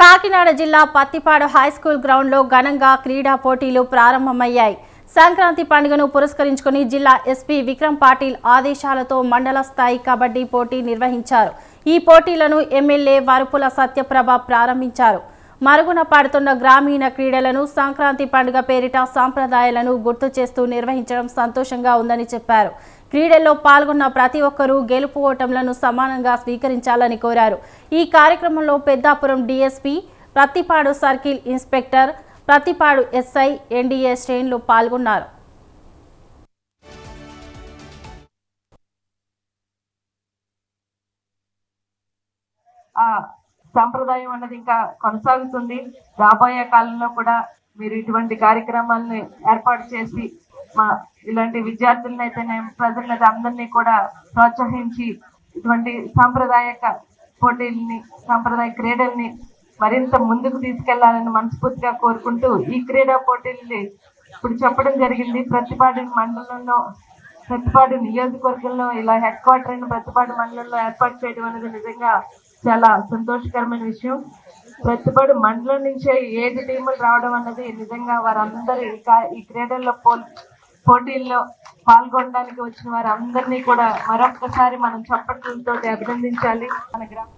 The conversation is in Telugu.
కాకినాడ జిల్లా పత్తిపాడు హైస్కూల్ గ్రౌండ్లో ఘనంగా క్రీడా పోటీలు ప్రారంభమయ్యాయి. సంక్రాంతి పండుగను పురస్కరించుకుని జిల్లా ఎస్పీ విక్రమ్ పాటిల్ ఆదేశాలతో మండల స్థాయి కబడ్డీ పోటీ నిర్వహించారు. ఈ పోటీలను ఎమ్మెల్యే వరుపుల సత్యప్రభ ప్రారంభించారు. మరుగున పడుతున్న గ్రామీణ క్రీడలను సంక్రాంతి పండుగ పేరిట సాంప్రదాయాలను గుర్తు చేస్తూ నిర్వహించడం సంతోషంగా ఉందని చెప్పారు. క్రీడల్లో పాల్గొన్న ప్రతి ఒక్కరూ గెలుపు ఓటములను సమానంగా స్వీకరించాలని కోరారు. ఈ కార్యక్రమంలో Peddapuram DSP Prathipadu circle inspector Prathipadu SI NDA శ్రేణులు పాల్గొన్నారు. సాంప్రదాయం అన్నది ఇంకా కొనసాగుతుంది. రాబోయే కాలంలో కూడా మీరు ఇటువంటి కార్యక్రమాలని ఏర్పాటు చేసి మా ఇలాంటి విద్యార్థులను అయితేనే ప్రజలను అయితే అందరినీ కూడా ప్రోత్సహించి ఇటువంటి సాంప్రదాయక పోటీల్ని సాంప్రదాయ క్రీడల్ని మరింత ముందుకు తీసుకెళ్ళాలని మనస్ఫూర్తిగా కోరుకుంటూ ఈ క్రీడా పోటీల్ని ఇప్పుడు చెప్పడం జరిగింది. ప్రతిపాడు మండలంలో ప్రతిపాడు నియోజకవర్గంలో ఇలా హెడ్ క్వార్టర్ అయిన ప్రతిపాడు మండలంలో ఏర్పాటు చేయడం అనేది నిజంగా చాలా సంతోషకరమైన విషయం. ప్రతిపాడు మండలం నుంచే ఏడు టీములు రావడం అన్నది నిజంగా వారందరూ ఈ ఈ క్రీడల్లో పోల్ పోటీల్లో పాల్గొనడానికి వచ్చిన వారందరినీ కూడా మరొక్కసారి మనం చప్పట్లతో అభినందించాలి. మన గ్రామ